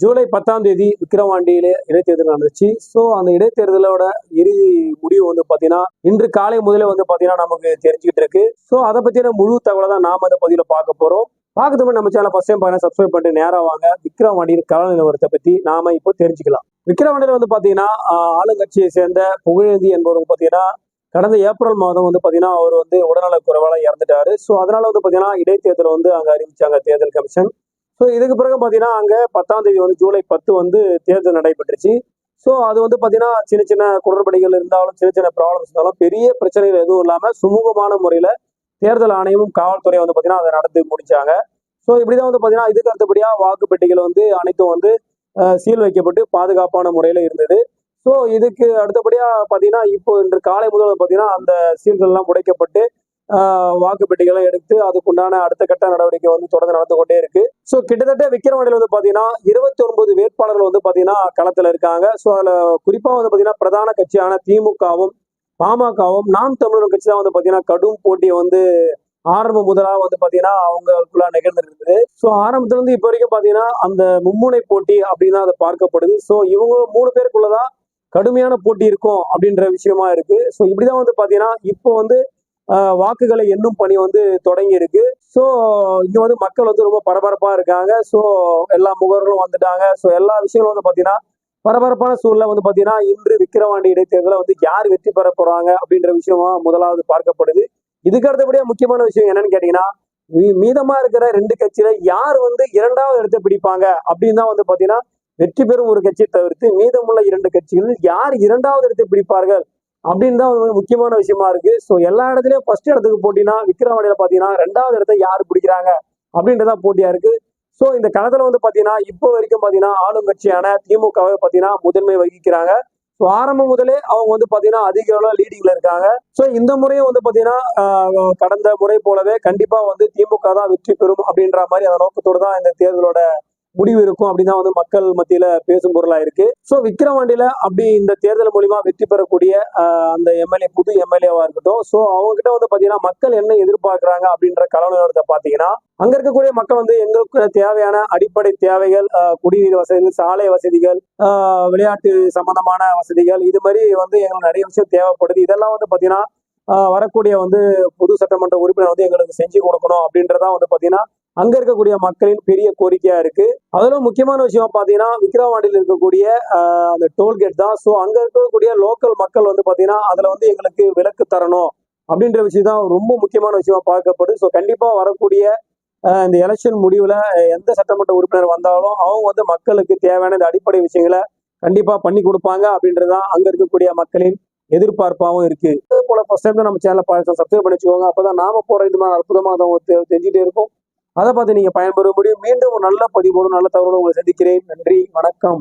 ஜூலை பத்தாம் தேதி விக்கிரவாண்டியில இடைத்தேர்தல் நடந்துச்சு. ஸோ அந்த இடைத்தேர்தலோட இறுதி முடிவு வந்து பார்த்தீங்கன்னா இன்று காலை முதலே வந்து பார்த்தீங்கன்னா நமக்கு தெரிஞ்சுக்கிட்டு இருக்கு. ஸோ அதை பற்றின முழு தகவலை தான் நாம அந்த பதிவில் பார்க்க போகிறோம் பார்க்கறதுமே நம்ம சேனல் ஃபர்ஸ்ட் டைம் பாருங்க சப்ஸ்கிரைப் பண்ணிட்டு நேராக வாங்க. விக்ரவாண்டியின் கள நிலவரத்தை பற்றி நாம இப்போ தெரிஞ்சுக்கலாம். விக்கிரவாண்டியில் வந்து பார்த்தீங்கன்னா ஆளுங்கட்சியை சேர்ந்த புகழேந்தி என்பவர் பார்த்தீங்கன்னா கடந்த ஏப்ரல் மாதம் வந்து பார்த்தீங்கன்னா அவர் வந்து உடல்நலக் குறைவால இறந்துட்டாரு. ஸோ அதனால வந்து பார்த்தீங்கன்னா இடைத்தேர்தல் வந்து அங்கே அறிவிச்சாங்க தேர்தல் கமிஷன். ஸோ இதுக்கு பிறகு பார்த்தீங்கன்னா அங்கே பத்தாம் தேதி வந்து ஜூலை பத்து வந்து தேர்தல் நடைபெற்றுச்சு. ஸோ அது வந்து பார்த்தீங்கன்னா சின்ன சின்ன குளறுபடிகள் இருந்தாலும் சின்ன சின்ன ப்ராப்ளம்ஸ் இருந்தாலும் பெரிய பிரச்சனைகள் எதுவும் இல்லாமல் சுமூகமான முறையில் தேர்தல் ஆணையமும் காவல்துறை வந்து பார்த்தீங்கன்னா அதை நடத்தி முடிச்சாங்க. ஸோ இப்படிதான் வந்து பார்த்தீங்கன்னா இதுக்கு அடுத்தபடியாக வாக்குப்பெட்டிகள் வந்து அனைத்தும் வந்து சீல் வைக்கப்பட்டு பாதுகாப்பான முறையில் இருந்தது. ஸோ இதுக்கு அடுத்தபடியாக பார்த்தீங்கன்னா இப்போ இன்று காலை முதல் பார்த்தீங்கன்னா அந்த சீல்கள்லாம் உடைக்கப்பட்டு ஆஹ், எடுத்து அதுக்குண்டான அடுத்த கட்ட நடவடிக்கை வந்து தொடர்ந்து நடந்து கொண்டே இருக்கு. ஸோ கிட்டத்தட்ட விக்கிரவாண்டியில் வந்து பார்த்தீங்கன்னா இருபத்தி ஒன்பது வேட்பாளர்கள் வந்து பார்த்தீங்கன்னா களத்தில் இருக்காங்க. ஸோ அதில் குறிப்பாக வந்து பார்த்தீங்கன்னா பிரதான கட்சியான திமுகவும் பாமகவும் நாம் தமிழர் கட்சி தான் வந்து பார்த்தீங்கன்னா கடும் போட்டியை வந்து ஆரம்பம் முதலாக வந்து பார்த்தீங்கன்னா அவங்களுக்குள்ள நிகழ்ந்துருக்குது ஸோ ஆரம்பத்துலேருந்து இப்போ வரைக்கும் பார்த்தீங்கன்னா அந்த மும்முனை போட்டி அப்படின்னு தான் அது பார்க்கப்படுது. ஸோ இவங்க மூணு பேருக்குள்ளதான் கடுமையான போட்டி இருக்கும் அப்படின்ற விஷயமா இருக்கு. ஸோ இப்படிதான் வந்து பார்த்தீங்கன்னா இப்போ வந்து வாக்குகளை எண்ணும் பணி வந்து தொடங்கி இருக்கு. ஸோ இங்க வந்து மக்கள் வந்து ரொம்ப பரபரப்பா இருக்காங்க. ஸோ எல்லா முகவர்களும் வந்துட்டாங்க. ஸோ எல்லா விஷயங்களும் வந்து பார்த்தீங்கன்னா பரபரப்பான சூழ்நிலை வந்து பார்த்தீங்கன்னா இன்று விக்கிரவாண்டி இடைத்தேர்தலில் வந்து யார் வெற்றி பெற போறாங்க அப்படின்ற விஷயமா முதலாவது பார்க்கப்படுது. இதுக்கு அடுத்தபடியா முக்கியமான விஷயம் என்னன்னு கேட்டீங்கன்னா மீ- மீதமா இருக்கிற ரெண்டு கட்சியில யார் வந்து இரண்டாவது இடத்தை பிடிப்பாங்க அப்படின்னு தான் வந்து பாத்தீங்கன்னா வெற்றி பெறும் ஒரு கட்சியை தவிர்த்து மீதமுள்ள இரண்டு கட்சிகளில் யார் இரண்டாவது இடத்தை பிடிப்பார்கள் அப்படின்னு தான் முக்கியமான விஷயமா இருக்கு. ஸோ எல்லா இடத்துலயும் ஃபர்ஸ்ட் இடத்துக்கு போட்டினா விக்ரவாண்டியில பாத்தீங்கன்னா ரெண்டாவது இடத்த யார் பிடிக்கிறாங்க? அப்படின்றதா போட்டியா இருக்கு. ஸோ இந்த களத்துல வந்து பாத்தீங்கன்னா இப்போ வரைக்கும் பாத்தீங்கன்னா ஆளும் கட்சியான திமுகவை பாத்தீங்கன்னா முதன்மை வகிக்கிறாங்க. ஸோ ஆரம்பம் முதலே அவங்க வந்து பாத்தீங்கன்னா அதிக அளவு லீடிங்ல இருக்காங்க. ஸோ இந்த முறையும் வந்து பாத்தீங்கன்னா கடந்த முறை போலவே கண்டிப்பா வந்து திமுக தான் வெற்றி பெறும் அப்படின்ற மாதிரி அந்த நோக்கத்தோடு தான் இந்த தேர்தலோட முடிவு இருக்கும் அப்படின்னு தான் வந்து மக்கள் மத்தியில பேசும் பொருளா இருக்கு. ஸோ விக்ரவாண்டியில அப்படி இந்த தேர்தல் மூலியமா வெற்றி பெறக்கூடிய அந்த எம்எல்ஏ புது எம்எல்ஏவா இருக்கட்டும். ஸோ அவங்க கிட்ட வந்து பாத்தீங்கன்னா மக்கள் என்ன எதிர்பார்க்கிறாங்க அப்படின்ற கலவரத்தை பாத்தீங்கன்னா அங்க இருக்கக்கூடிய மக்கள் வந்து எங்களுக்கு தேவையான அடிப்படை தேவைகள் குடிநீர் வசதிகள் சாலை வசதிகள் விளையாட்டு சம்பந்தமான வசதிகள் இது மாதிரி வந்து எங்களுக்கு நிறைய விஷயம் தேவைப்படுது. இதெல்லாம் வந்து பாத்தீங்கன்னா வரக்கூடிய வந்து பொது சட்டமன்ற உறுப்பினர் வந்து எங்களுக்கு செஞ்சு கொடுக்கணும் அப்படின்றதான் வந்து பாத்தீங்கன்னா அங்க இருக்கக்கூடிய மக்களின் பெரிய கோரிக்கையா இருக்கு. அதிலும் முக்கியமான விஷயம் பாத்தீங்கன்னா விக்ரவாண்டியில் இருக்கக்கூடிய அந்த டோல்கேட் தான். ஸோ அங்க இருக்கக்கூடிய லோக்கல் மக்கள் வந்து பாத்தீங்கன்னா அதுல வந்து எங்களுக்கு விலக்கு தரணும் அப்படின்ற விஷயம் தான் ரொம்ப முக்கியமான விஷயமா பார்க்கப்படும் ஸோ கண்டிப்பா வரக்கூடிய இந்த எலெக்ஷன் முடிவுல எந்த சட்டமன்ற உறுப்பினர் வந்தாலும் அவங்க வந்து மக்களுக்கு தேவையான இந்த அடிப்படை விஷயங்களை கண்டிப்பா பண்ணி கொடுப்பாங்க அப்படின்றதுதான் அங்க இருக்கக்கூடிய மக்களின் எதிர்பார்ப்பாகவும் இருக்கு. அதே போல ஃபர்ஸ்ட் டைம் தான் நம்ம சேனலை பார்த்து சப்ஸ்கிரைப் பண்ணி வச்சுக்கோங்க. அப்பதான் நாம போற இது மாதிரி அற்புதமான தெரிஞ்சுட்டே இருக்கும். அதை பார்த்து நீங்க பயன்பெற முடியும். மீண்டும் ஒரு நல்ல பதிவோடு நல்ல தகவலோடு உங்களை சந்திக்கிறேன். நன்றி வணக்கம்.